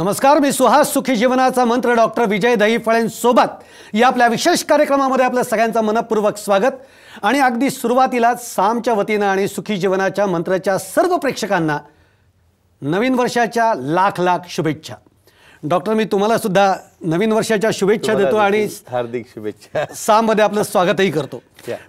नमस्कार मी सुहास सुखी जीवनाचा मंत्र डॉक्टर विजय दही फळेंसोबत या आपल्या विशेष कार्यक्रमामध्ये आपलं सगळ्यांचं मनपूर्वक स्वागत. आणि अगदी सुरुवातीलाच सामच्या वतीनं आणि सुखी जीवनाच्या मंत्राच्या सर्व प्रेक्षकांना नवीन वर्षाच्या लाख लाख शुभेच्छा. डॉक्टर मी तुम्हाला सुद्धा नवीन वर्षाच्या शुभेच्छा देतो आणि हार्दिक शुभेच्छा. साममध्ये आपलं स्वागतही करतो.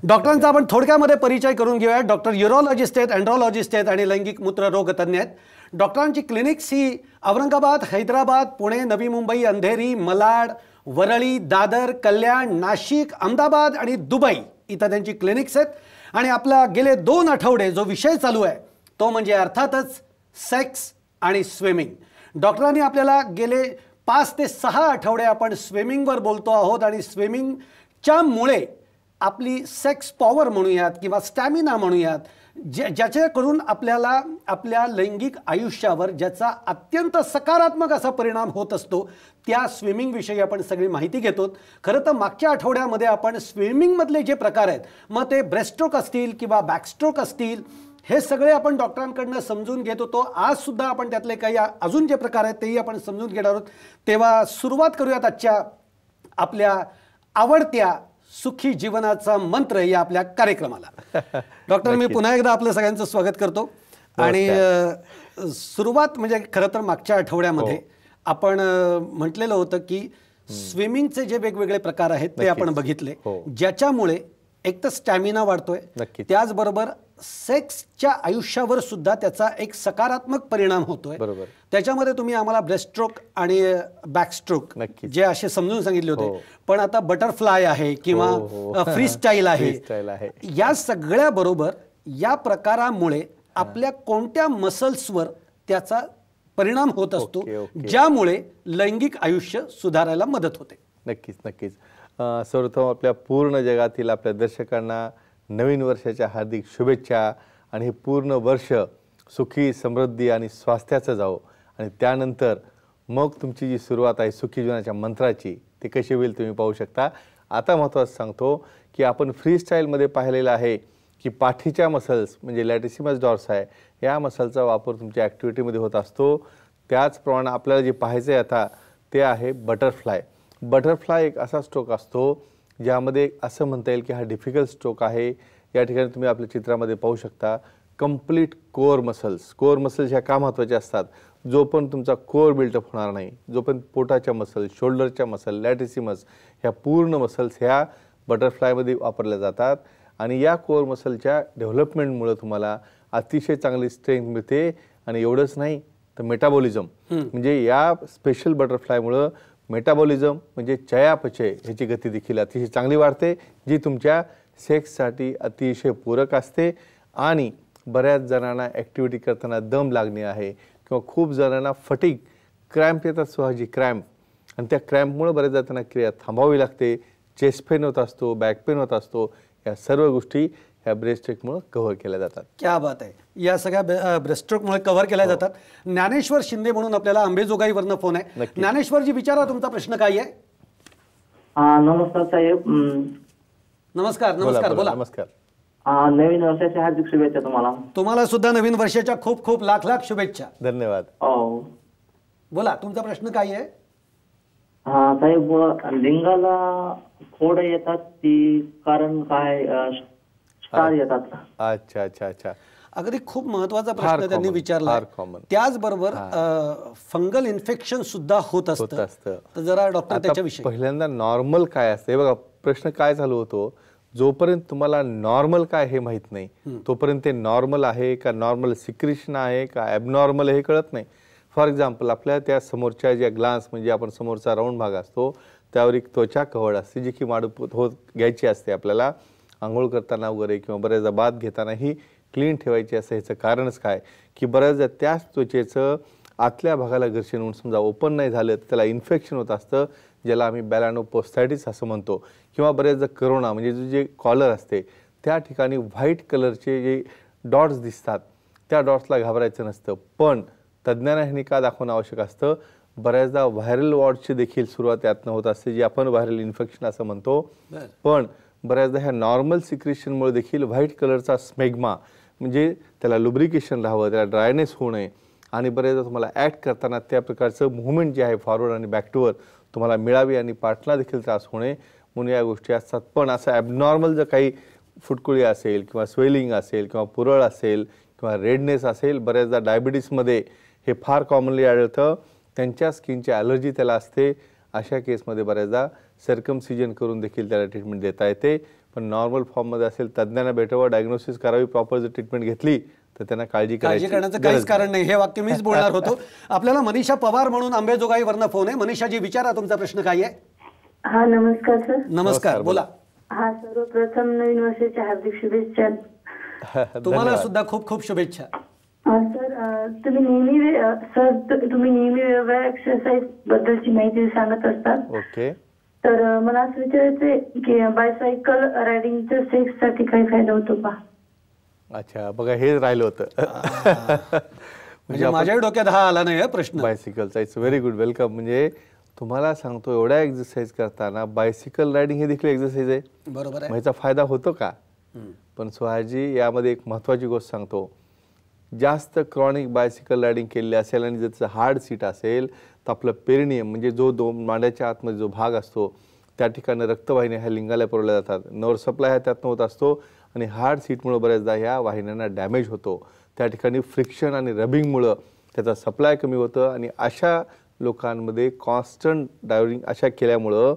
डॉक्टरांचा आपण थोडक्यामध्ये परिचय करून घेऊया. डॉक्टर युरोलॉजिस्ट आहेत अँड्रॉलॉजिस्ट आहेत आणि लैंगिक मूत्ररोग तज्ज्ञ आहेत. डॉक्टरांची क्लिनिक्स ही औरंगाबाद हैदराबाद पुणे नवी मुंबई अंधेरी मलाड वरळी दादर कल्याण नाशिक अहमदाबाद आणि दुबई इथं त्यांची क्लिनिक्स आहेत. आणि आपला गेले दोन आठवडे जो विषय चालू आहे तो म्हणजे अर्थातच सेक्स आणि स्विमिंग. डॉक्टरांनी आपल्याला गेले पाच ते सहा आठवडे आपण स्विमिंगवर बोलतो आहोत आणि स्विमिंगच्या मुळे आपली सेक्स पॉवर म्हणूयात किंवा स्टॅमिना म्हणूयात ज्या ज्याच्याकडून आपल्याला आपल्या लैंगिक आयुष्यावर ज्याचा अत्यंत सकारात्मक असा परिणाम होत असतो त्या स्विमिंगविषयी आपण सगळी माहिती घेतो. खरं तर मागच्या आठवड्यामध्ये आपण स्विमिंगमधले जे प्रकार आहेत मग ते ब्रेस्ट्रोक असतील किंवा बॅकस्ट्रोक असतील हे सगळे आपण डॉक्टरांकडनं समजून घेत होतो. आज सुद्धा आपण त्यातले काही अजून जे प्रकार आहेत तेही आपण समजून घेणार आहोत. तेव्हा सुरुवात करूयात आजच्या आपल्या आवडत्या सुखी जीवनाचा मंत्र या आपल्या कार्यक्रमाला. डॉक्टर मी पुन्हा एकदा आपलं सगळ्यांचं स्वागत करतो. आणि सुरुवात म्हणजे खरं तर मागच्या आठवड्यामध्ये आपण अ, म्हटलेलं होतं की स्विमिंगचे जे वेगवेगळे प्रकार आहेत ते आपण बघितले. हो. ज्याच्यामुळे एक तर स्टॅमिना वाढतोय. त्याचबरोबर सेक्सच्या आयुष्यावर सुद्धा त्याचा एक सकारात्मक परिणाम होतोय बरोबर. त्याच्यामध्ये तुम्ही आम्हाला ब्रेस्ट्रोक आणि बॅकस्ट्रोक. जे असे समजून सांगितले होते हो. पण आता बटरफ्लाय आहे किंवा हो, हो. फ्री स्टाईल आहे. या सगळ्या बरोबर या प्रकारामुळे आपल्या कोणत्या मसल्सवर त्याचा परिणाम होत असतो. ज्यामुळे लैंगिक आयुष्य सुधारायला मदत होते नक्कीच नक्कीच सर्वप्रथम आपल्या पूर्ण जगातील आपल्या दर्शकांना नवीन वर्षाच्या हार्दिक शुभेच्छा आणि हे पूर्ण वर्ष सुखी समृद्धी आणि स्वास्थ्याचं जावो. आणि त्यानंतर मग तुमची जी सुरुवात आहे सुखी जीवनाच्या मंत्राची ती कशी होईल तुम्ही पाहू शकता. आता महत्त्वाचं सांगतो की आपण फ्री स्टाईलमध्ये पाहिलेलं आहे की पाठीच्या मसल्स म्हणजे लॅटिसिमस डॉर्स आहे या मसलचा वापर तुमच्या ॲक्टिव्हिटीमध्ये होत असतो. त्याचप्रमाणे आपल्याला जे पाहायचं आहे आता ते आहे बटरफ्लाय बटरफ्लाय एक असा स्ट्रोक असतो ज्यामध्ये असं म्हणता येईल की हा डिफिकल्ट स्ट्रोक आहे. या ठिकाणी तुम्ही आपल्या चित्रामध्ये पाहू शकता complete core muscles core muscles ह्या का महत्त्वाच्या असतात? जो पण तुमचा कोअर बिल्टअप होणार नाही जो पण पोटाच्या मसल शोल्डरच्या मसल लॅटिसिमस ह्या पूर्ण मसल्स ह्या बटरफ्लायमध्ये वापरल्या जातात. आणि या कोअर मसलच्या डेव्हलपमेंटमुळे तुम्हाला अतिशय चांगली स्ट्रेंथ मिळते. आणि एवढंच नाही तर मेटाबॉलिझम म्हणजे या स्पेशल बटरफ्लायमुळं मेटाबॉलिझम म्हणजे चयापचय ह्याची गती देखील अतिशय चांगली वाढते जी तुमच्या सेक्ससाठी अतिशय पूरक असते आणि बऱ्याच जणांना ॲक्टिव्हिटी करताना दम लागणे आहे किंवा खूप जणांना फटीक क्रॅम्प येतात स्वहाजी क्रॅम्प. आणि त्या क्रॅम्पमुळे बऱ्याच जाताना क्रिया थांबावी लागते चेस्ट पेन होत असतो बॅक पेन होत असतो या सर्व गोष्टी ह्या ब्रेस्ट चेकमुळे कव्हर केल्या जातात. क्या बात आहे. या सगळ्या ब्रेस्ट्रोकमुळे कव्हर केल्या जातात. ज्ञानेश्वर शिंदे म्हणून आपल्याला अंबेजोगाईवरनं फोन आहे. ज्ञानेश्वरजी विचारा तुमचा प्रश्न काय आहे? हा नमस्कार साहेब. नमस्कार नमस्कार बोला नमस्कार. हा, नवीन वर्षाच्या हार्दिक शुभेच्छा तुम्हाला. तुम्हाला सुद्धा नवीन वर्षाच्या खूप खूप लाख लाख शुभेच्छा. धन्यवाद. हो. बोला तुमचा प्रश्न काय आहे? हा साहेब लिंगाला फोड येतात ती कारण काय स्टार येतात अच्छा अच्छा अच्छा. अगदी खूप महत्त्वाचा प्रश्न त्यांनी विचारला. त्याचबरोबर फंगल इन्फेक्शन सुद्धा होत होत असतं. असतं तर जरा डॉक्टर त्याच्याविषयी. पहिल्यांदा नॉर्मल काय असते? बघा प्रश्न काय चालू होतो? जोपर्यंत तुम्हाला नॉर्मल काय हे माहीत नाही तोपर्यंत ते नॉर्मल आहे का नॉर्मल सिक्रिशन आहे का ॲबनॉर्मल हे कळत नाही. फॉर एक्झाम्पल आपल्या त्या समोरच्या ज्या ग्लान्स म्हणजे आपण समोरचा राऊंड भाग असतो त्यावर एक त्वचा कवड असते जी की माडूप होत घ्यायची असते आपल्याला. आंघोळ करताना वगैरे किंवा बऱ्याचदा बाथ घेताना ही क्लीन ठेवायची असं ह्याचं कारणच काय? की बऱ्याचदा त्याच त्वचेचं आतल्या भागाला घर्षण होऊन समजा ओपन नाही झालं तर त्याला इन्फेक्शन होत असतं ज्याला आम्ही बॅलानोपोस्टायटिस असं म्हणतो. किंवा बऱ्याचदा करोना म्हणजे जो जे कॉलर असते त्या ठिकाणी व्हाईट कलरचे जे डॉट्स दिसतात त्या डॉट्सला घाबरायचं नसतं. पण तज्ज्ञांना ह्यांनी का दाखवणं आवश्यक असतं? बऱ्याचदा व्हायरल वॉर्डची देखील सुरुवात यातनं होत असते जी आपण व्हायरल इन्फेक्शन असं म्हणतो. पण बऱ्याचदा ह्या नॉर्मल सिक्रेशनमुळे देखील व्हाईट कलरचा स्मेग्मा म्हणजे त्याला लुब्रिकेशन राहावं त्याला ड्रायनेस होऊ नये. आणि बरेचदा तुम्हाला ॲक्ट करताना त्या प्रकारचं मुवमेंट जे आहे फॉरवर्ड आणि बॅकटूवर तुम्हाला मिळावी आणि पाठला देखील त्रास होणे म्हणून या गोष्टी असतात. पण असं ॲबनॉर्मल जर काही फुटकुळी असेल किंवा स्वेलिंग असेल किंवा पुरळ असेल किंवा रेडनेस असेल बऱ्याचदा डायबिटीसमध्ये हे फार कॉमनली आढळतं. त्यांच्या स्किनची ॲलर्जी त्याला असते. अशा केसमध्ये बऱ्याचदा सर्कमसिजन करून देखील त्याला ट्रीटमेंट देता येते. पण नॉर्मल फॉर्ममध्ये असेल तज्ज्ञांना भेटावं डायग्नोसिस करावी प्रॉपर जर ट्रीटमेंट घेतली तर त्यांना काळजी काळजी करण्याचं काहीच. कारण नाही. हे वाक्य मीच बोलणार होतो. आपल्याला मनीषा पवार म्हणून आंबेजोगाईवरनं फोन आहे. मनीषाजी विचारा तुमचा प्रश्न काय आहे? हा नमस्कार सर नमस्कार बोला. हा सर्वप्रथम नवीन वर्षाच्या हार्दिक शुभेच्छा. तुम्हाला. सुद्धा खूप खूप शुभेच्छा. सर तुम्ही नेहमी सर तुम्ही नेहमी वेगवेगळ्या एक्सरसाइज बद्दलची माहिती सांगत असतात. ओके. तर मला असं विचारायचंय की बायसायकल रायडिंगचा सेक्ससाठी काही फायदा होतो का? अच्छा बघा हे राहिलं होतं. म्हणजे माझ्याही डोक्यात हा आला नाही हा प्रश्न. बायसिकलचा इट्स व्हेरी गुड वेलकम म्हणजे तुम्हाला सांगतो एवढ्या एक्सरसाइज करताना बायसिकल रायडिंग हे देखील एक्सरसाइज आहे. बरोबर ह्याचा फायदा होतो का. पण सुहाजी यामध्ये एक महत्त्वाची गोष्ट सांगतो. जास्त क्रॉनिक बायसिकल रायडिंग केलेली असेल आणि जर हार्ड सीट असेल तर आपलं पेरिनियम म्हणजे जो दोन मांड्याच्या आतमध्ये जो भाग असतो त्या ठिकाणी रक्तवाहिन्या ह्या लिंगाला पुरवल्या जातात. नवर सप्लाय हा त्यातनं होत असतो आणि हार्ड सीटमुळे बऱ्याचदा ह्या वाहिन्यांना डॅमेज होतो. त्या ठिकाणी फ्रिक्शन आणि रबिंगमुळं त्याचा सप्लाय कमी होतं आणि अशा लोकांमध्ये कॉन्स्टंट डायव्हरिंग अशा केल्यामुळं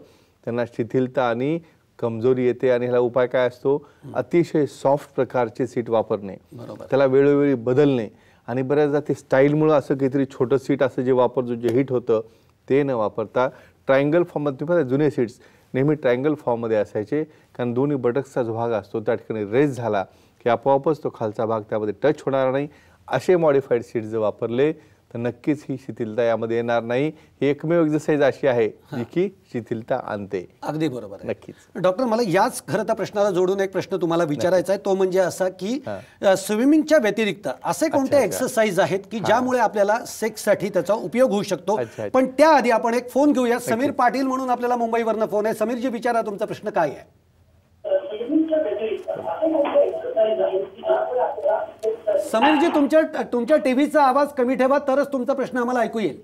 त्यांना शिथिलता आणि कमजोरी येते आणि ह्याला उपाय काय असतो? अतिशय सॉफ्ट प्रकारचे सीट वापरणे. बरोबर. त्याला वेळोवेळी बदलणे. आणि बऱ्याचदा ते स्टाईलमुळं असं काहीतरी छोटं सीट असं जे वापरतो जे हिट होतं ते न वापरता ट्रायंगल फॉर्ममध्ये तुम्ही जुने सीट्स नेहमी ट्रायंगल फॉर्ममध्ये असायचे. कारण दोन्ही बटक्सचा जो भाग असतो त्या ठिकाणी रेस झाला की आपोआपच तो खालचा भाग त्यामध्ये टच होणार नाही. असे मॉडिफाईड सीट जर वापरले तर नक्कीच ही शिथिलता यामध्ये येणार नाही. ही एकमेव एक्सरसाइज अशी आहे जी की शिथिलता आणते. अगदी बरोबर आहे. नक्कीच. डॉक्टर मला याच खरं तर प्रश्नाला जोडून एक प्रश्न तुम्हाला विचारायचा आहे. तो म्हणजे असा की. स्विमिंगच्या व्यतिरिक्त असे कोणते. एक्सरसाइज आहेत की ज्यामुळे आपल्याला सेक्ससाठी त्याचा उपयोग होऊ शकतो. पण त्याआधी आपण एक फोन घेऊया. समीर पाटील म्हणून आपल्याला मुंबईवरनं फोन आहे. समीरजी विचारा तुमचा प्रश्न काय आहे? समीरजी तुमच्या तुमच्या टीव्हीचा आवाज कमी ठेवा तरच तुमचा प्रश्न आम्हाला ऐकू येईल.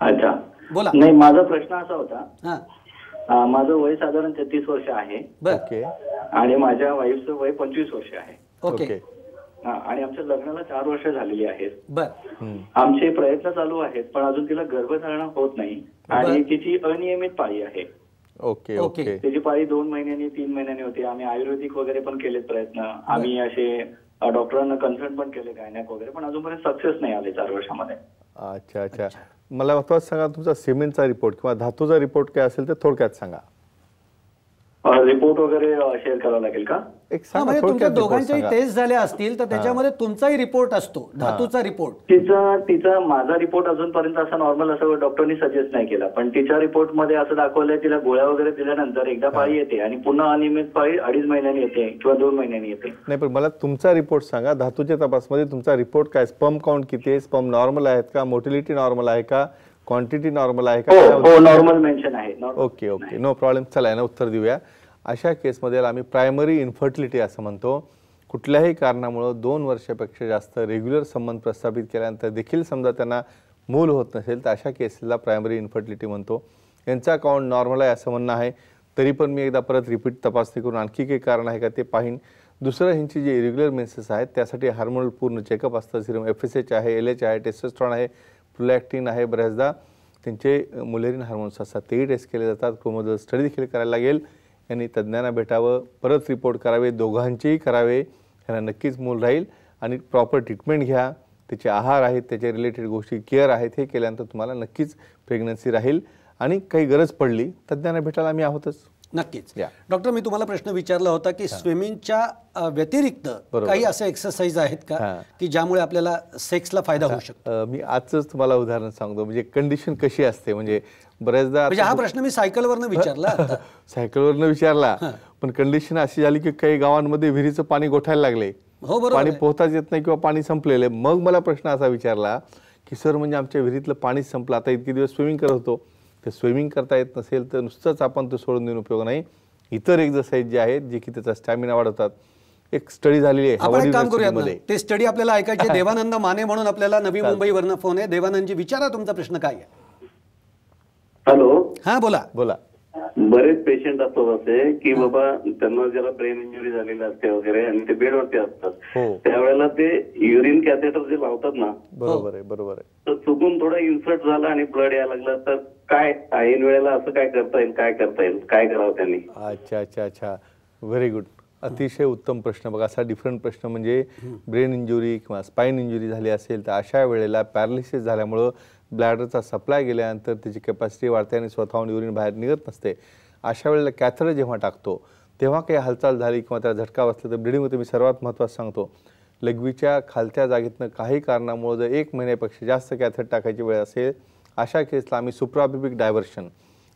अच्छा. बोला. नाही माझा प्रश्न असा होता. हा. माझं वय साधारण तेहतीस वर्ष आहे. ओके. आणि माझ्या वाईफचं वय पंचवीस वर्ष आहे. ओके. हा, आणि आमच्या लग्नाला चार वर्ष झालेली आहेत. बर. हम्म. आमचे प्रयत्न चालू आहेत पण अजून तिला गर्भधारणा होत नाही. आणि तिची अनियमित पाळी आहे. Okay okay. ओके. तिची पाळी दोन महिन्यांनी तीन महिन्यांनी होती. आम्ही आयुर्वेदिक वगैरे पण केलेत प्रयत्न. आम्ही असे डॉक्टरांना कन्सल्ट पण केले गायनॅक वगैरे पण अजूनपर्यंत सक्सेस नाही आले चार वर्षामध्ये. अच्छा अच्छा. मला महत्वाचं सांगा तुमचा सिमेंटचा रिपोर्ट किंवा धातूचा रिपोर्ट काय असेल ते थोडक्यात सांगा. रिपोर्ट वगैरे शेअर करावा लागेल का? एक हा म्हणजे तुमच्या दोघांच्याही. टेस्ट झाल्या असतील तर त्याच्यामध्ये तुमचाही रिपोर्ट असतो धातूचा रिपोर्ट तिचा तिचा माझा रिपोर्ट अजूनपर्यंत असा नॉर्मल असं डॉक्टरनी सजेस्ट नाही केला. पण तिच्या रिपोर्टमध्ये असं दाखवलंय तिला गोळ्या वगैरे दिल्यानंतर एकदा पाळी येते आणि पुन्हा अनियमित पाळी अडीच महिन्यांनी येते किंवा दोन महिन्यांनी येते. नाही पण मला तुमचा रिपोर्ट सांगा. धातूच्या तपासमध्ये तुमचा रिपोर्ट काय? स्पम काउंट किती आहे? स्पम नॉर्मल आहेत का? मोटिलिटी नॉर्मल आहे का? क्वांटिटी नॉर्मल आहे हो का हो नॉर्मल मेन्शन आहे. Normal okay okay no problem चला यानं उत्तर देऊया. अशा केसमध्ये आम्ही प्रायमरी इन्फर्टिलिटी असं म्हणतो. कुठल्याही कारणामुळं दोन वर्षापेक्षा जास्त रेग्युलर संबंध प्रस्थापित केल्यानंतर देखील समजा त्यांना मूल होत नसेल तर अशा केसेसला प्रायमरी इन्फर्टिलिटी म्हणतो. यांचा अकाउंट नॉर्मल आहे असं म्हणणं आहे. तरी पण मी एकदा परत रिपीट तपासणी करून आणखी काही कारण आहे का ते पाहीन. दुसरं ह्यांची जे इरेग्युलर मेन्सेस आहेत त्यासाठी हार्मोनल पूर्ण चेकअप असतं. सिरम एफ एस एच आहे एल एच आहे टेस्टोस्ट्रॉन आहे प्रोलॅक्टिन आहे बऱ्याचदा. त्यांचे मुलेरिन हार्मोन्स असतात तेही टेस्ट केले जातात. क्रोमोझोल स्टडी देखील करायला लागेल. यांनी तज्ज्ञांना भेटावं परत रिपोर्ट करावे दोघांचेही करावे यांना नक्कीच मूल राहील. आणि प्रॉपर ट्रीटमेंट घ्या. त्याचे आहार आहेत त्याचे रिलेटेड गोष्टी केअर आहेत हे केल्यानंतर तुम्हाला नक्कीच प्रेग्नन्सी राहील. आणि काही गरज पडली तज्ज्ञांना भेटायला आम्ही आहोतच. नक्कीच. डॉक्टर मी तुम्हाला प्रश्न विचारला होता की स्विमिंगच्या व्यतिरिक्त. काही असे एक्सरसाइज आहेत का. की ज्यामुळे आपल्याला सेक्सला फायदा होऊ शकतो? मी आजच तुम्हाला उदाहरण सांगतो. म्हणजे कंडिशन कशी असते? म्हणजे बऱ्याचदा म्हणजे हा प्रश्न मी सायकलवरनं विचारला. सायकलवरनं विचारला. पण कंडिशन अशी झाली की काही गावांमध्ये विहिरीचं पाणी गोठायला लागले. हो बरोबर पाणी. पोहताच येत नाही किंवा पाणी संपलेलं आहे. मग मला प्रश्न असा विचारला की सर म्हणजे आमच्या विहिरीतलं पाणीच संपलं. आता इतके दिवस स्विमिंग करत होतो. ते स्विमिंग करता येत नसेल तर नुसतंच आपण तो सोडून देऊन उपयोग नाही. इतर एक्सरसाइज जे आहेत जे की त्याचा स्टॅमिना वाढवतात. एक स्टडी झालेली आहे काम करूयात युनिव्हर्सिटीमध्ये ते स्टडी आपल्याला ऐकायचे देवानंद माने म्हणून आपल्याला नवी मुंबईवरनं फोन आहे. देवानंदजी विचारा तुमचा प्रश्न काय आहे. हॅलो हा बोला. बोला. बरेच पेशंट असतात असे की बाबा त्यांना ज्याला ब्रेन इंजुरी झालेली असते वगैरे आणि ते बेडवरती असतात. हो. त्यावेळेला ते युरिन कॅथेटर जे लावतात ना बरोबर आहे बरोबर आहे. तर चुकून थोडं इन्सर्ट झालं आणि ब्लड यायला लागलं तर काय ऐन वेळेला असं काय करता येईल काय करता येईल काय करावं त्यांनी? अच्छा अच्छा अच्छा. व्हेरी गुड अतिशय उत्तम प्रश्न. बघा असा डिफरंट प्रश्न म्हणजे ब्रेन इंजुरी किंवा स्पाईन इंजुरी झाली असेल तर अशा वेळेला पॅरालिसिस झाल्यामुळं ब्लॅडरचा सप्लाय गेल्यानंतर त्याची कॅपॅसिटी वाढते आणि स्वतःहून युरिन बाहेर निघत नसते. अशा वेळेला कॅथर जेव्हा टाकतो तेव्हा काही हालचाल झाली किंवा त्याला झटका बसला तर ब्लिडिंग होते. मी सर्वात महत्त्वाचं सांगतो लघवीच्या खालच्या जागेतनं काही कारणामुळे जर एक महिन्यापेक्षा जास्त कॅथर टाकायची वेळ असेल अशा केसला आम्ही सुप्राबिबिक डायव्हर्शन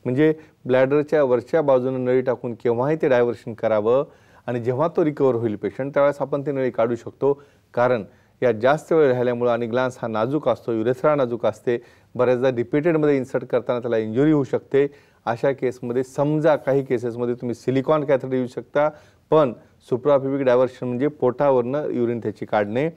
म्हणजे ब्लॅडरच्या वरच्या बाजूनं नळी टाकून केव्हाही ते डायव्हर्शन करावं आणि जेव्हा तो रिकवर होईल पेशंट त्यावेळेस आपण ती नळी काढू शकतो. कारण या जास्त वेळ राहिल्यामुळं आणि ग्लान्स हा नाजूक असतो युरेथ्रा नाजूक असते बऱ्याचदा रिपीटेडमध्ये इन्सर्ट करताना त्याला इंजुरी होऊ शकते. अशा केसमध्ये समजा काही केसेसमध्ये तुम्ही सिलिकॉन कॅथेटर येऊ शकता पण सुप्राफिबिक डायव्हर्शन म्हणजे पोटावरनं युरिन त्याची काढणे.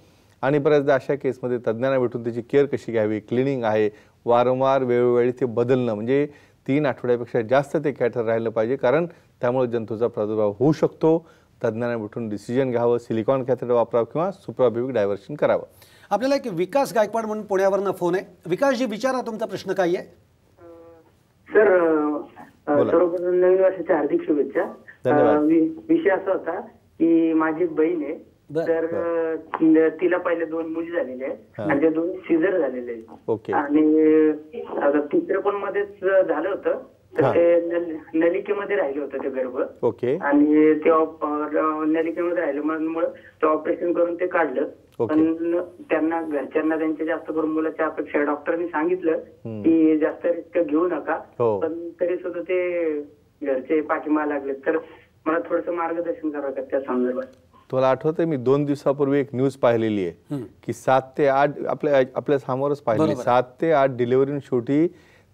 आणि बऱ्याचदा अशा केसमध्ये तज्ज्ञांना भेटून त्याची केअर कशी घ्यावी क्लिनिंग आहे वारंवार वेळोवेळी ते बदलणं म्हणजे तीन आठवड्यापेक्षा जास्त ते कॅथर राहिलं पाहिजे कारण त्यामुळे जंतूचा प्रादुर्भाव होऊ शकतो. तज्ज्ञांना भेटून डिसिजन घ्यावं सिलिकॉन कॅथेटर वापरावं किंवा सुप्राबिक डायव्हर्शन करावं. आपल्याला एक विकास गायकवाड म्हणून पुण्यावरनं फोन आहे. विकासजी विचारा तुमचा प्रश्न काय आहे? सर. सर्वप्रथम नवीन वर्षाच्या हार्दिक शुभेच्छा. विषय असा होता की माझी एक बहीण आहे. तर ति- तिला पहिले दोन मुली झालेल्या आहेत. आणि त्या दोन सिझर झालेले आहेत. ओके. आणि आता तिसरं पण मध्येच झालं होतं. तर. ते नल- नलिकेमध्ये राहिलं होतं ते गर्भ ओके आणि ते नलिकेमध्ये राहिल्यामुळे ते ऑपरेशन करून ते काढलं. पण त्यांना घरच्यांना त्यांच्या जास्त करून मुलाच्या अपेक्षा. डॉक्टरांनी सांगितलं. की जास्त रिस्क घेऊ नका हो. पण तरी सुद्धा ते घरचे पाठिंबा लागले तर मला थोडस मार्गदर्शन करावं का त्या संदर्भात तुम्हाला आठवतंय मी दोन दिवसापूर्वी एक न्यूज पाहिलेली आहे की सात ते आठ आपल्या आपल्या समोरच पाहिली. सात ते आठ डिलिव्हरी शेवटी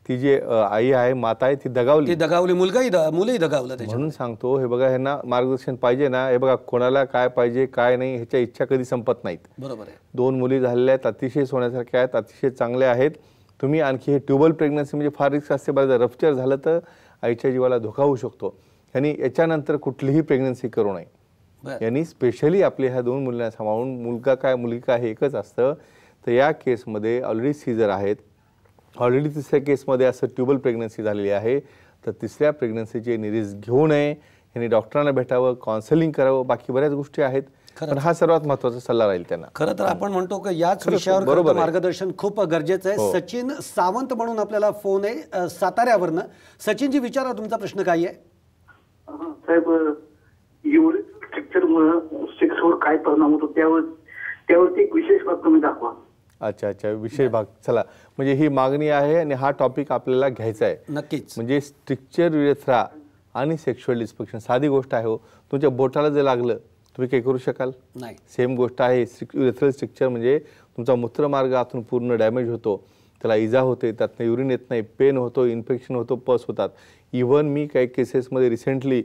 ती जी आई आहे माता आहे ती दगावली. ती दगावली मुलगाही मुलंही दगावलं म्हणून सांगतो हे बघा ह्यांना मार्गदर्शन पाहिजे ना हे बघा कोणाला काय पाहिजे काय नाही ह्याच्या इच्छा कधी संपत नाहीत. बरोबर आहे. दोन मुली झालेल्या आहेत अतिशय सोन्यासारख्या आहेत अतिशय चांगल्या आहेत. तुम्ही आणखी हे ट्युबल प्रेग्नन्सी म्हणजे फार रिस्क असते बरं रप्चर झालं तर आईच्या जीवाला धोका होऊ शकतो. यांनी याच्यानंतर कुठलीही प्रेग्नन्सी करू नये. यांनी स्पेशली आपल्या ह्या दोन मुलींना सांभाळून मुलगा काय मुलगी काय हे एकच असतं. तर या केसमध्ये ऑलरेडी सीझर आहेत. ऑलरेडी तिसऱ्या केसमध्ये असं ट्युबल प्रेग्नन्सी झालेली आहे. तर तिसऱ्या प्रेग्नन्सीची रिस्क घेऊ नये. यांनी डॉक्टरांना भेटावं काउन्सिलिंग करावं बाकी बऱ्याच गोष्टी आहेत. पण हा सर्वात महत्त्वाचा सल्ला राहील त्यांना. खरं तर आपण म्हणतो की याच विषयावर बरोबर. मार्गदर्शन खूप गरजेचं आहे. हो. सचिन सावंत म्हणून आपल्याला फोन आहे साताऱ्यावरनं. सचिनजी विचारा तुमचा प्रश्न काय आहे? हा, साहेब युरिक स्ट्रक्चर सेक्सवर काय परिणाम होतो त्यावर त्यावरती एक विशेष बाब तुम्ही दाखवा. अच्छा अच्छा. विशेष भाग. चला. म्हणजे ही मागणी आहे आणि हा टॉपिक आपल्याला घ्यायचा आहे. नक्कीच. म्हणजे स्ट्रिक्चर युरेथ्रा आणि सेक्शुअल डिस्फंक्शन साधी गोष्ट आहे हो. तुमच्या बोटाला जर लागलं तुम्ही काही करू शकाल? नाही. सेम गोष्ट आहे. युरेथ्रल स्ट्रिक्चर म्हणजे तुमचा मूत्रमार्ग आतून पूर्ण डॅमेज होतो. त्याला इजा होते त्यातनं युरिन येत नाही पेन होतो इन्फेक्शन होतो पस होतात. इवन मी काही केसेसमध्ये रिसेंटली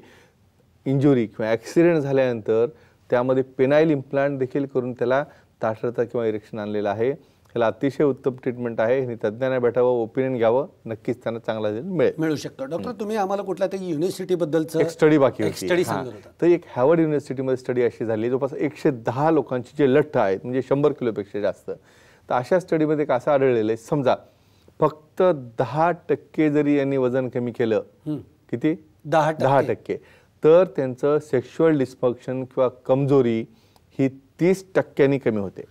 इंजुरी किंवा ॲक्सिडेंट झाल्यानंतर त्यामध्ये पेनाईल इम्प्लांट देखील करून त्याला ताठरता किंवा इरेक्शन आणलेलं आहे. ह्याला अतिशय उत्तम ट्रीटमेंट आहे. ह्यांनी तज्ज्ञांना भेटावं ओपिनियन घ्यावं. नक्कीच त्यांना चांगला रिझल्ट मिळेल. मिळू शकतो. डॉक्टर तुम्ही आम्हाला कुठल्या तरी युनिव्हर्सिटी बद्दलचं एक स्टडी बाकी स्टडी हां. तर एक हॅवर्ड युनिव्हर्सिटीमध्ये स्टडी अशी झाली जवळपास एकशे दहा लोकांची जे लठ्ठ आहेत म्हणजे शंभर किलोपेक्षा जास्त. तर अशा स्टडीमध्ये एक असं आढळलेलं आहे. समजा फक्त दहा टक्के जरी यांनी वजन कमी केलं किती? दहा दहा टक्के. टक्के तर त्यांचं सेक्शुअल डिस्फंक्शन किंवा कमजोरी ही तीस टक्क्यांनी कमी होते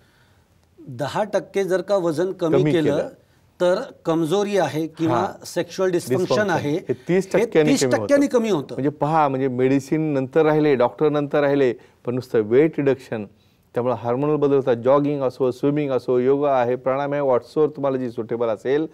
दहा टक्के जर का वजन कमी केलं. तर कमजोरी आहे किंवा हां. Sexual dysfunction. आहे हे तीस हे टक्क्यांनी 30 कमी टक्क्यांनी होतं. कमी होतं म्हणजे पहा म्हणजे मेडिसिन नंतर राहिले डॉक्टर नंतर राहिले पण नुसतं वेट रिडक्शन त्यामुळे हार्मोनल बदल होतात जॉगिंग असो स्विमिंग असो योगा आहे प्राणायाम आहे व्हॉट्सवर तुम्हाला जी सुटेबल असेल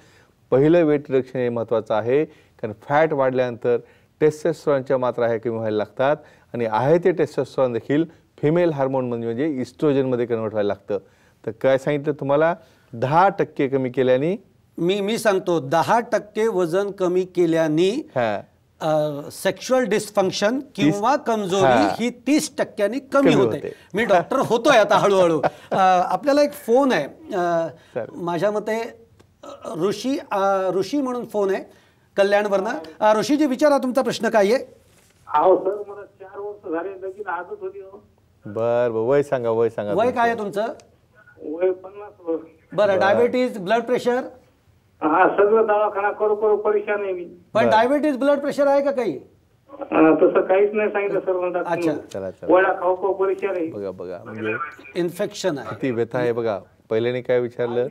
पहिलं वेट रिडक्शन हे महत्त्वाचं आहे कारण फॅट वाढल्यानंतर टेस्टेस्ट्रॉनच्या मात्रा ह्या कमी व्हायला लागतात आणि आहे ते टेस्टेस्ट्रॉन देखील फिमेल हार्मोन म्हणजे इस्ट्रोजनमध्ये कन्वर्ट व्हायला लागतं तर काय सांगितलं तुम्हाला दहा टक्के कमी केल्याने मी मी सांगतो दहा टक्के वजन कमी केल्याने हा सेक्शुअल डिस्फंक्शन किंवा कमजोरी हा. ही तीस टक्क्यांनी कमी कमी होते. मी डॉक्टर होतोय आता हळूहळू आपल्याला एक फोन आहे. माझ्या मते ऋषी ऋषी म्हणून फोन आहे कल्याणवरनं ऋषीजी विचारा तुमचा प्रश्न काय आहे अहो सर मला चार वर्ष झाले लगीन आजच होती हो. बर बर. वय सांगा वय सांगा वय. काय आहे तुमचं. वय पन्नास वर्ष. बरं डायबिटीज ब्लड प्रेशर हा सगळं दवाखाना करू करू परेशान आहे मी. पण. डायबिटीज ब्लड प्रेशर आहे का काही? हा, तसं काहीच नाही सांगितलं सर मला अच्छा. चला चला. वडा खाऊ खाऊ परेशान आहे बघा बघा. म्हणजे इन्फेक्शन आहे. किती व्यथा आहे बघा. पहिल्याने काय विचारलं?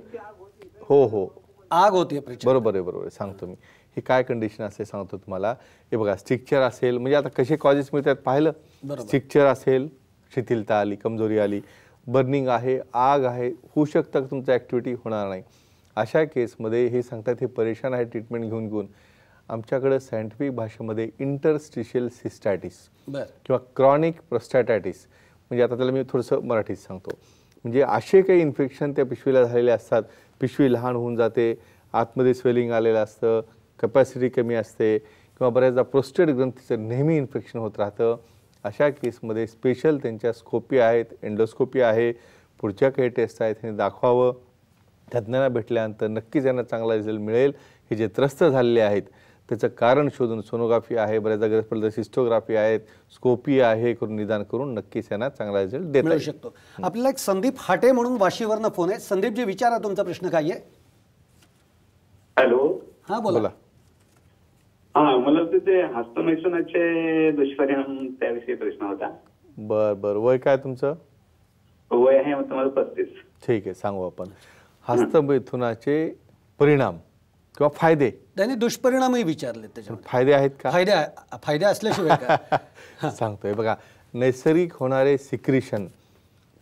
हो हो. आग होते बरोबर आहे बरोबर आहे. सांगतो मी. ही काय कंडिशन असेल सांगतो तुम्हाला. हे बघा स्ट्रिक्चर असेल म्हणजे आता कसे कॉजेस मिळतात पाहिलं? बरोबर. स्ट्रिक्चर असेल शिथिलता आली कमजोरी आली बर्निंग आहे आग आहे होऊ शकतं तुमचं ॲक्टिव्हिटी होणार नाही? अशा केसमध्ये हे सांगतात हे परेशान आहे ट्रीटमेंट घेऊन घेऊन. आमच्याकडं सायंटिफिक भाषेमध्ये इंटरस्टिशियल सिस्टॅटिस बर. किंवा क्रॉनिक प्रोस्टॅटायटिस म्हणजे आता त्याला मी थोडंसं मराठीत सांगतो. म्हणजे असे काही इन्फेक्शन त्या पिशवीला झालेले असतात. पिशवी लहान होऊन जाते आतमध्ये स्वेलिंग आलेलं असतं कपॅसिटी कमी असते किंवा बऱ्याचदा प्रोस्टेट ग्रंथीचं नेहमी इन्फेक्शन होत राहतं. अशा केसमध्ये स्पेशल त्यांच्या स्कोपी आहेत एंडोस्कोपी आहे पुढच्या काही टेस्ट आहेत हे दाखवावं. तज्ज्ञांना भेटल्यानंतर नक्कीच यांना चांगला रिझल्ट मिळेल. हे जे त्रस्त झालेले आहेत त्याचं कारण शोधून सोनोग्राफी आहे बऱ्याचदा गरज पडलं तर सिस्टोग्राफी आहेत स्कोपी आहे करून निदान करून नक्कीच यांना चांगला रिझल्ट येईल. शकतो. आपल्याला एक संदीप हाटे म्हणून वाशीवरनं फोन आहे. संदीपजी विचारा तुमचा प्रश्न काय आहे? हॅलो. हा बोला. बोला. हा मला वाटतं ते हस्तमैथुनाचे दुष्परिणाम त्याविषयी प्रश्न होता. बर बर. वय काय तुमचं? वय आहे तुम्हाला पस्तीस. ठीक आहे सांगू आपण. हस्तमैथुनाचे परिणाम किंवा फायदे? त्यांनी दुष्परिणामही विचारले त्याच्यामध्ये. फायदे आहेत का? फायदे फायदे असल्याशिवाय काय? सांगतोय. बघा नैसर्गिक होणारे सिक्रिशन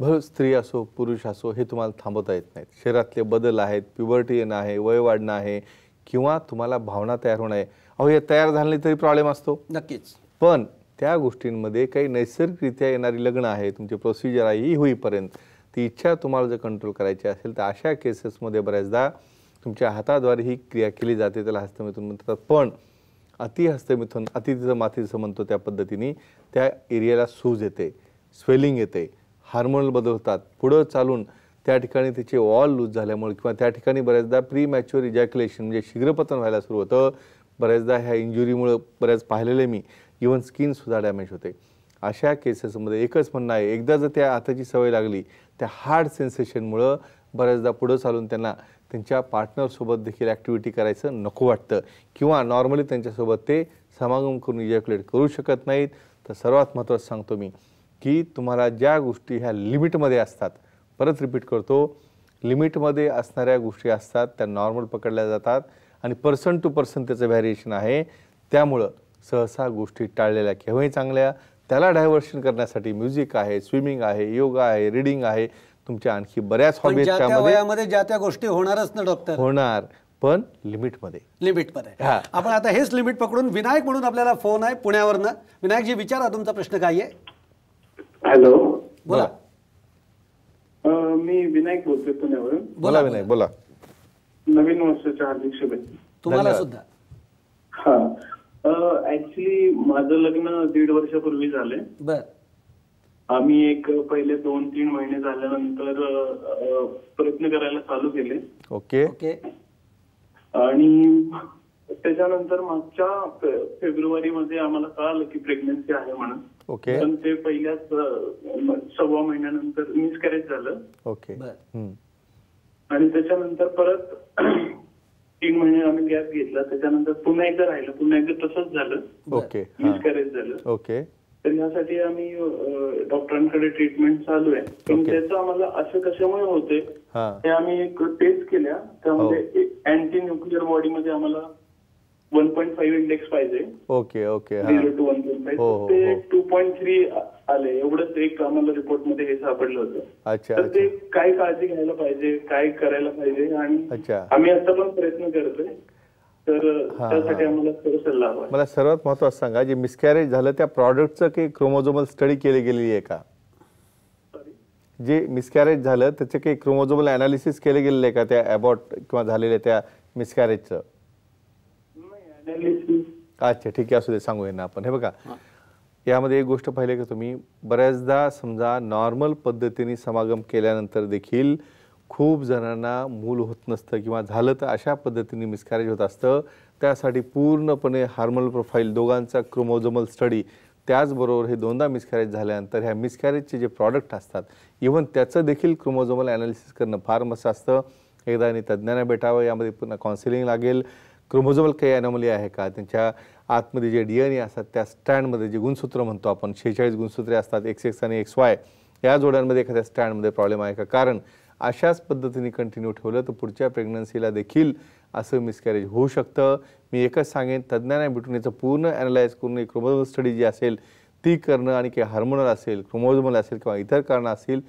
भर स्त्री असो पुरुष असो हे तुम्हाला थांबवता येत नाहीत. शरीरातले बदल आहेत प्युबर्टी येणं आहे वय वाढणं आहे किंवा तुम्हाला भावना तयार होणं आहे. अहो हे तयार झाले नाही तरी प्रॉब्लेम असतो. नक्कीच. पण त्या गोष्टींमध्ये काही नैसर्गिकरित्या येणारी लग्न आहे तुमची प्रोसिजर आहे ही होईपर्यंत ती इच्छा तुम्हाला जर कंट्रोल करायची असेल तर अशा केसेसमध्ये बऱ्याचदा तुमच्या हाताद्वारे ही क्रिया केली जाते त्याला हस्तमिथून म्हणतात. पण अति हस्तमिथून अतिथीचं मातीचं म्हणतो त्या पद्धतीने त्या एरियाला सूज येते स्वेलिंग येते हार्मोनल बदल होतात पुढं चालून त्या ठिकाणी त्याचे वॉल लूज झाल्यामुळे किंवा त्या ठिकाणी बऱ्याचदा प्री मॅच्युअर इजॅक्युलेशन म्हणजे शीघ्रपतन व्हायला सुरू होतं बऱ्याचदा ह्या इंजुरीमुळं बऱ्याच पाहिलेले मी. इवन स्किनसुद्धा डॅमेज होते. अशा केसेसमध्ये एकच म्हणणं आहे एकदा जर त्या हाताची सवय लागली त्या हार्ड सेन्सेशनमुळं बऱ्याचदा पुढं चालून त्यांना त्यांच्या पार्टनरसोबत देखील ॲक्टिव्हिटी करायचं नको वाटतं. किंवा नॉर्मली त्यांच्यासोबत ते समागम करून इजॅक्युलेट करू शकत नाहीत. तर सर्वात महत्त्वाचं सांगतो मी की तुम्हाला ज्या गोष्टी ह्या लिमिटमध्ये असतात परत रिपीट करतो. लिमिटमध्ये असणाऱ्या गोष्टी असतात त्या नॉर्मल पकडल्या जातात. आणि पर्सन टू पर्सन त्याचं व्हॅरिएशन आहे. त्यामुळं सहसा गोष्टी टाळलेल्या केव्हाही चांगल्या. त्याला डायव्हर्शन करण्यासाठी म्युझिक आहे स्विमिंग आहे योगा आहे रिडिंग आहे. तुमच्या आणखी बऱ्याच हॉबीज ज्या त्या त्यामध्ये ज्या त्या गोष्टी होणारच ना डॉक्टर होणार पण लिमिटमध्ये. लिमिटमध्ये. हा. आपण आता हेच लिमिट पकडून विनायक म्हणून आपल्याला फोन आहे पुण्यावरनं. विनायकजी विचारा तुमचा प्रश्न काय आहे? हॅलो. बोला. मी विनायक बोलतोय पुण्यावरून. बोला विनायक बोला. नवीन वर्षाच्या हार्दिक शुभेच्छा. तुम्हाला. सुद्धा. हा. ऍक्च्युली माझं लग्न दीड वर्षापूर्वी झालंय. बर. आम्ही एक पहिले दोन तीन महिने झाल्यानंतर प्रयत्न करायला चालू केले. ओके. ओके. आणि त्याच्यानंतर मागच्या फे- फेब्रुवारीमध्ये आम्हाला कळालं की प्रेग्नन्सी आहे म्हणून. ओके. पण ते पहिल्याच सव्वा महिन्यानंतर मिसकॅरेज झालं. ओके. आणि त्याच्यानंतर परत तीन महिने आम्ही गॅप घेतला. त्याच्यानंतर पुन्हा एकदा राहिलं. पुन्हा एकदा तसंच झालं. ओके. मिसकॅरेज झालं. ओके. तर यासाठी आम्ही डॉक्टरांकडे ट्रीटमेंट चालू आहे. पण. त्याचं आम्हाला असं कशामुळे होते हां. ते आम्ही एक टेस्ट केल्या. त्यामध्ये अँटी न्यूक्लिअर बॉडीमध्ये आम्हाला वन पॉईंट फाईव्ह इंडेक्स पाहिजे. Okay okay. Zero two one point five ते. टू पॉईंट थ्री आले एवढंच एक आम्हाला रिपोर्टमध्ये हे सापडलं होतं. अच्छा तर ते काय काळजी घ्यायला पाहिजे काय करायला पाहिजे आणि अच्छा. आम्ही आता पण प्रयत्न करतोय. तर हा, त्यासाठी हा. आम्हाला थोडं सल्ला हवा मला सर्वात महत्त्वाचं सांगा जे मिसकॅरेज झालं त्या प्रॉडक्टचं काही क्रोमोझोमल स्टडी केली गेलेली आहे का? जे मिसकॅरेज झालं त्याचे काही क्रोमोझोमल अनालिसिस केले गेलेले आहे का त्या अबॉट किंवा झालेल्या त्या मिसकॅरेजचं अच्छा ठीक आहे असू दे सांगूया ना आपण. हे बघा यामध्ये एक गोष्ट पाहिली का तुम्ही? बऱ्याचदा समजा नॉर्मल पद्धतीने समागम केल्यानंतर देखील खूप जणांना मूल होत नसतं किंवा झालं तर अशा पद्धतीने मिसकॅरेज होत असतं. त्यासाठी पूर्णपणे हार्मोनल प्रोफाईल दोघांचा क्रोमोझोमल स्टडी त्याचबरोबर हे दोनदा मिसकॅरेज झाल्यानंतर ह्या मिसकॅरेजचे जे प्रॉडक्ट असतात इव्हन त्याचं देखील क्रोमोझोमल ॲनालिसिस करणं फार मस्त असतं. एकदा आणि तज्ज्ञांना भेटावं यामध्ये पुन्हा काउन्सिलिंग लागेल. क्रोमोझोमल काही ॲनोमली आहे का? त्यांच्या आतमध्ये जे डी एन ए असतात त्या स्टँडमध्ये जे गुणसूत्र म्हणतो आपण शेहेचाळीस गुणसूत्रे असतात एक्स एक्स आणि एक्स वाय या जोड्यांमध्ये एखाद्या स्टँडमध्ये प्रॉब्लेम आहे का? कारण अशाच पद्धतीने कंटिन्यू ठेवलं तर पुढच्या प्रेग्नन्सीला देखील असं मिसकॅरेज होऊ शकतं. मी एकच सांगेन तज्ज्ञांना भेटून याचं पूर्ण ॲनालाइज करून एक क्रोमोझोमल स्टडी जी असेल ती करणं आणि काही हार्मोनल असेल क्रोमोझोमल असेल किंवा इतर कारणं असतील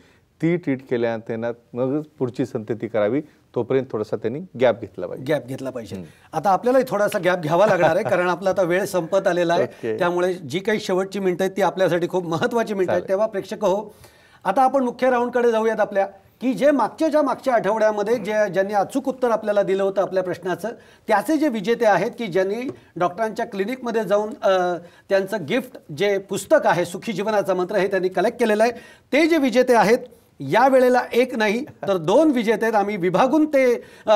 ती ट्रीट केल्यानंतर त्यांना मगच पुढची संतती करावी. तोपर्यंत थोडासा त्यांनी गॅप घेतला पाहिजे. गॅप घेतला पाहिजे. आता आपल्याला थोडासा गॅप घ्यावा लागणार आहे कारण आपला आता वेळ संपत आलेला आहे. त्यामुळे जी काही शेवटची मिनिटं आहेत ती आपल्यासाठी खूप महत्वाची मिनिटं आहेत. तेव्हा प्रेक्षक हो. आता आपण मुख्य राऊंडकडे जाऊयात आपल्या. की जे मागच्याच्या मागच्या आठवड्यामध्ये जे ज्यांनी अचूक उत्तर आपल्याला दिलं होतं आपल्या प्रश्नाचं त्याचे जे विजेते आहेत की ज्यांनी डॉक्टरांच्या क्लिनिकमध्ये जाऊन त्यांचं गिफ्ट जे पुस्तक आहे सुखी जीवनाचा मंत्र हे त्यांनी कलेक्ट केलेलं आहे. ते जे विजेते आहेत या वेळेला एक नाही तर दोन विजेते आहेत. आम्ही विभागून ते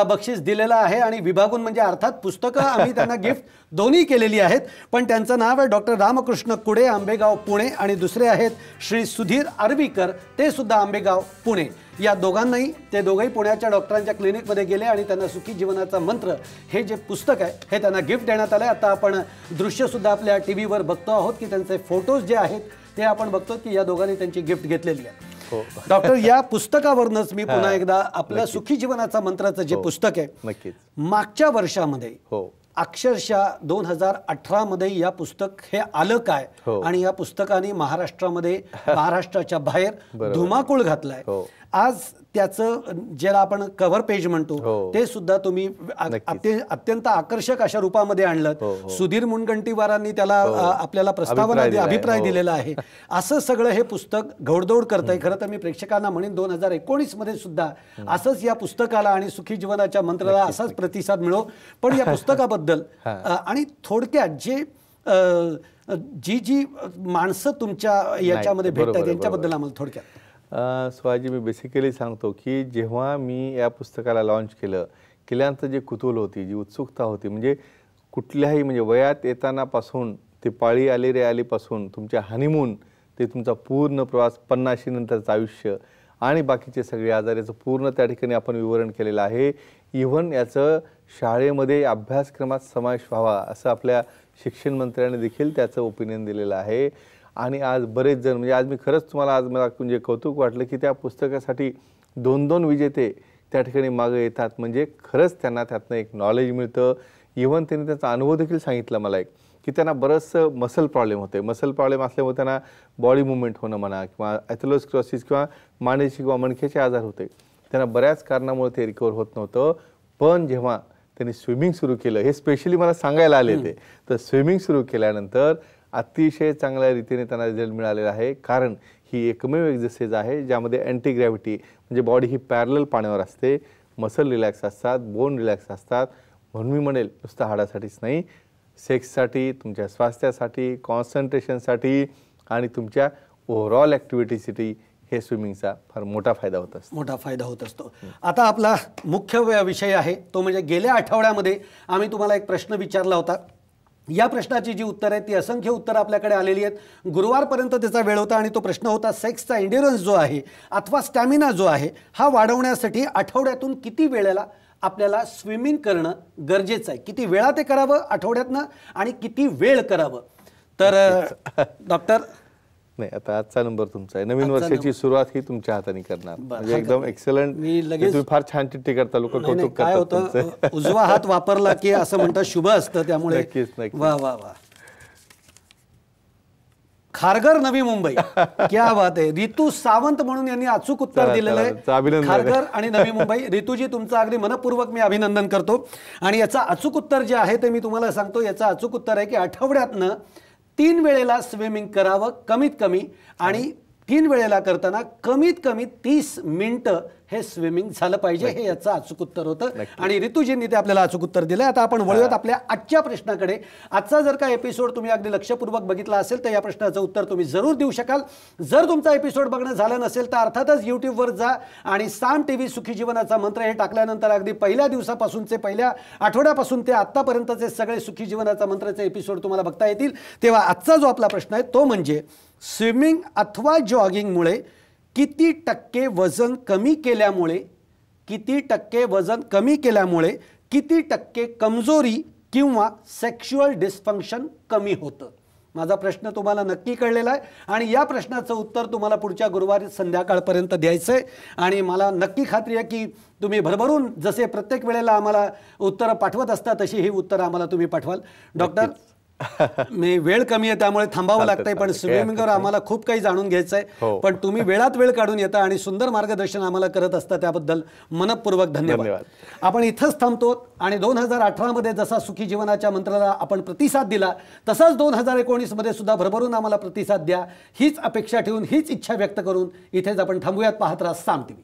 बक्षीस दिलेलं आहे आणि विभागून म्हणजे अर्थात पुस्तकं आम्ही त्यांना गिफ्ट दोन्ही केलेली आहेत. पण त्यांचं नाव आहे डॉक्टर रामकृष्ण कुडे आंबेगाव पुणे आणि दुसरे आहेत श्री सुधीर आर्वीकर. ते सुद्धा आंबेगाव पुणे. या दोघांनाही ते दोघंही पुण्याच्या डॉक्टरांच्या क्लिनिकमध्ये गेले आणि त्यांना सुखी जीवनाचा मंत्र हे जे पुस्तक आहे हे त्यांना गिफ्ट देण्यात आलं आहे आता आपण दृश्यसुद्धा आपल्या टी व्हीवर बघतो आहोत की त्यांचे फोटोज जे आहेत ते आपण बघतो की या दोघांनी त्यांची गिफ्ट घेतलेली आहे. डॉक्टर या पुस्तकावरनच मी पुन्हा एकदा आपल्या सुखी जीवनाचा मंत्राचं जे पुस्तक आहे मागच्या वर्षामध्ये हो. अक्षरशः दोन हजार अठरा मध्ये या पुस्तक हे आलं काय? हो. आणि या पुस्तकाने महाराष्ट्रामध्ये महाराष्ट्राच्या बाहेर. धुमाकूळ घातलाय. हो. आज त्याचं ज्याला आपण कव्हर पेज म्हणतो हो. ते सुद्धा तुम्ही अत्यंत आकर्षक अशा रूपामध्ये आणलं. हो, हो. सुधीर मुनगंटीवारांनी त्याला आपल्याला प्रस्तावना अभिप्राय. दिलेला आहे. असं सगळं हे पुस्तक घोडदौड करत आहे खरं तर मी प्रेक्षकांना म्हणेन दोन हजार एकोणीसमध्ये सुद्धा असंच या पुस्तकाला आणि सुखी जीवनाच्या मंत्राला असाच प्रतिसाद मिळो. पण या पुस्तकाबद्दल आणि थोडक्यात जे जी जी माणसं तुमच्या याच्यामध्ये भेटतात यांच्याबद्दल. आम्हाला थोडक्यात. स्वाजी मी बेसिकली सांगतो की जेव्हा मी या पुस्तकाला लॉन्च केलं केल्यानंतर जे कुतूल होती जी उत्सुकता होती म्हणजे कुठल्याही म्हणजे वयात येतानापासून ते पाळी आली रे आलीपासून तुमच्या हनीमून ते तुमचा पूर्ण प्रवास पन्नाशी नंतरचं आयुष्य आणि बाकीचे सगळे आजार याचं पूर्ण त्या ठिकाणी आपण विवरण केलेलं आहे. इव्हन याचं शाळेमध्ये अभ्यासक्रमात समावेश व्हावा असं आपल्या शिक्षण मंत्र्याने देखील त्याचं ओपिनियन दिलेलं आहे. आणि आज बरेच जण म्हणजे आज मी खरंच तुम्हाला आज मला म्हणजे कौतुक वाटलं की त्या पुस्तकासाठी दोन दोन विजेते त्या ठिकाणी मागं येतात. म्हणजे खरंच त्यांना त्यातनं एक नॉलेज मिळतं. इव्हन त्यांनी त्याचा अनुभव देखील सांगितला मला एक की त्यांना बरंचसं मसल प्रॉब्लेम होते. मसल प्रॉब्लेम असल्यामुळे त्यांना बॉडी मुवमेंट होणं म्हणा किंवा ॲथोलोस्क्रोसिस किंवा मानेचे किंवा मणक्याचे आजार होते. त्यांना बऱ्याच कारणामुळे ते रिकवर होत नव्हतं. पण जेव्हा त्यांनी स्विमिंग सुरू केलं हे स्पेशली मला सांगायला आले ते तर स्विमिंग सुरू केल्यानंतर अतिशय चांगल्या रीतीने त्यांना रिझल्ट मिळालेला आहे. कारण ही एकमेव एक्झरसाइज आहे ज्यामध्ये अँटी ग्रॅव्हिटी म्हणजे बॉडी ही पॅरल पाण्यावर असते. मसल रिलॅक्स असतात बोन रिलॅक्स असतात. म्हणून मी म्हणेल नुसतं हाडासाठीच नाही. सेक्ससाठी तुमच्या स्वास्थ्यासाठी कॉन्सन्ट्रेशनसाठी आणि तुमच्या ओव्हरऑल ॲक्टिव्हिटीसाठी हे स्विमिंगचा फार मोठा फायदा होत असतो. मोठा फायदा होत असतो. आता आपला मुख्य विषय आहे तो म्हणजे गेल्या आठवड्यामध्ये आम्ही तुम्हाला एक प्रश्न विचारला होता. या प्रश्नाची जी उत्तर आहेत ती असंख्य उत्तरं आपल्याकडे आलेली आहेत. गुरुवारपर्यंत त्याचा वेळ होता आणि तो प्रश्न होता सेक्सचा इंड्युरन्स जो आहे अथवा स्टॅमिना जो आहे हा वाढवण्यासाठी आठवड्यातून किती वेळेला आपल्याला स्विमिंग करणं गरजेचं आहे? किती वेळा ते करावं आठवड्यातनं आणि किती वेळ करावं? तर डॉक्टर नाही. आता आजचा नंबर तुमचा आहे. नवीन वर्षाची सुरुवात ही तुमच्या हाताने करणार. म्हणजे एकदम. एक्सलंट मी लगेच- फार छान चिठ्ठी करता लोक कौतुक काय होतं. उजवा हात वापरला की असं म्हणतात शुभ असतं त्यामुळे नक्कीच, नक्कीच. वा वा वा. खारघर नवी मुंबई. क्या बात आहे. रितू सावंत म्हणून यांनी अचूक उत्तर दिलेलं आहे. अभिनंदन. खारघर आणि नवी मुंबई. रितूजी तुमचं अगदी मनपूर्वक मी अभिनंदन करतो. आणि याचं अचूक उत्तर जे आहे ते मी तुम्हाला सांगतो. याचं अचूक उत्तर आहे की आठवड्यातनं तीन वेळेला स्विमिंग करावं कमीत कमी आणि तीन वेळेला करताना कमीत कमी तीस मिनिटं हे स्विमिंग झालं पाहिजे हे याचं अचूक उत्तर होतं. आणि ऋतुजींनी ते आपल्याला अचूक उत्तर दिलं आता आपण वळूयात आपल्या आजच्या प्रश्नाकडे. आजचा जर का एपिसोड तुम्ही अगदी लक्षपूर्वक बघितला असेल तर या प्रश्नाचं उत्तर तुम्ही जरूर देऊ शकाल. जर तुमचा एपिसोड बघणं झालं नसेल तर अर्थातच यूट्यूबवर जा आणि साम टी व्ही सुखी जीवनाचा मंत्र हे टाकल्यानंतर अगदी पहिल्या दिवसापासूनचे पहिल्या आठवड्यापासून ते आत्तापर्यंतचे सगळे सुखी जीवनाचा मंत्राचे एपिसोड तुम्हाला बघता येतील. तेव्हा आजचा जो आपला प्रश्न आहे तो म्हणजे स्विमिंग अथवा जॉगिंगमुळे किती टक्के वजन कमी केल्यामुळे किती टक्के वजन कमी केल्यामुळे किती टक्के कमजोरी किंवा सेक्शुअल डिस्फंक्शन कमी होतं? माझा प्रश्न तुम्हाला नक्की कळलेला आहे आणि या प्रश्नाचं उत्तर तुम्हाला पुढच्या गुरुवारी संध्याकाळपर्यंत द्यायचं आहे आणि मला नक्की खात्री आहे की तुम्ही भरभरून जसे प्रत्येक वेळेला आम्हाला उत्तरं पाठवत असता तशी ही उत्तरं आम्हाला तुम्ही पाठवाल. डॉक्टर मी वेळ कमी आहे त्यामुळे थांबावं लागतंय पण स्विमिंगवर आम्हाला खूप काही जाणून घ्यायचं आहे हो. पण तुम्ही वेळात वेळ काढून येता आणि सुंदर मार्गदर्शन आम्हाला करत असता त्याबद्दल मनपूर्वक धन्यवाद. धन्यवाद. आपण इथंच थांबतो आणि दोन हजार अठरामध्ये जसा सुखी जीवनाच्या मंत्राला आपण प्रतिसाद दिला तसाच दोन हजार एकोणीसमध्ये सुद्धा भरभरून आम्हाला प्रतिसाद द्या. हीच अपेक्षा ठेवून हीच इच्छा व्यक्त करून इथेच आपण थांबूयात. पाहत राहा साम टी व्ही